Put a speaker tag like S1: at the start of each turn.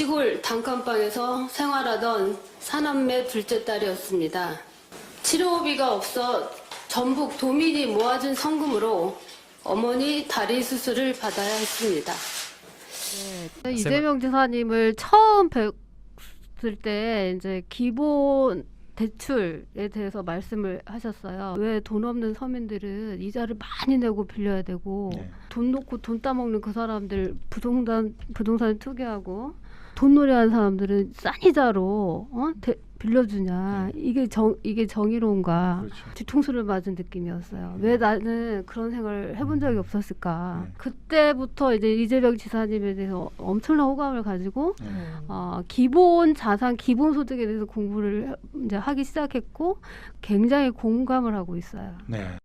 S1: 시골 단칸방에서 생활하던 사남매 둘째 딸이었습니다. 치료비가 없어 전북 도민이 모아준 성금으로 어머니 다리 수술을 받아야 했습니다.
S2: 네, 이재명 지사님을 처음 뵀을 때 이제 기본 대출에 대해서 말씀을 하셨어요. 왜 돈 없는 서민들은 이자를 많이 내고 빌려야 되고
S3: 네.
S2: 돈 놓고 돈 따먹는 그 사람들 부동산 부동산 투기하고 돈 놀이하는 사람들은 싼 이자로 어? 대- 빌려주냐 이게 정 이게 정의로운가
S3: 네. 그렇죠.
S2: 뒤통수를 맞은 느낌이었어요. 왜 나는 그런 생각을 해본 적이 없었을까?
S3: 네.
S2: 그때부터 이제 이재명 지사님에 대해서 엄청난 호감을 가지고
S3: 네.
S2: 어, 기본 자산, 기본 소득에 대해서 공부를 이제 하기 시작했고 굉장히 공감을 하고 있어요.
S3: 네.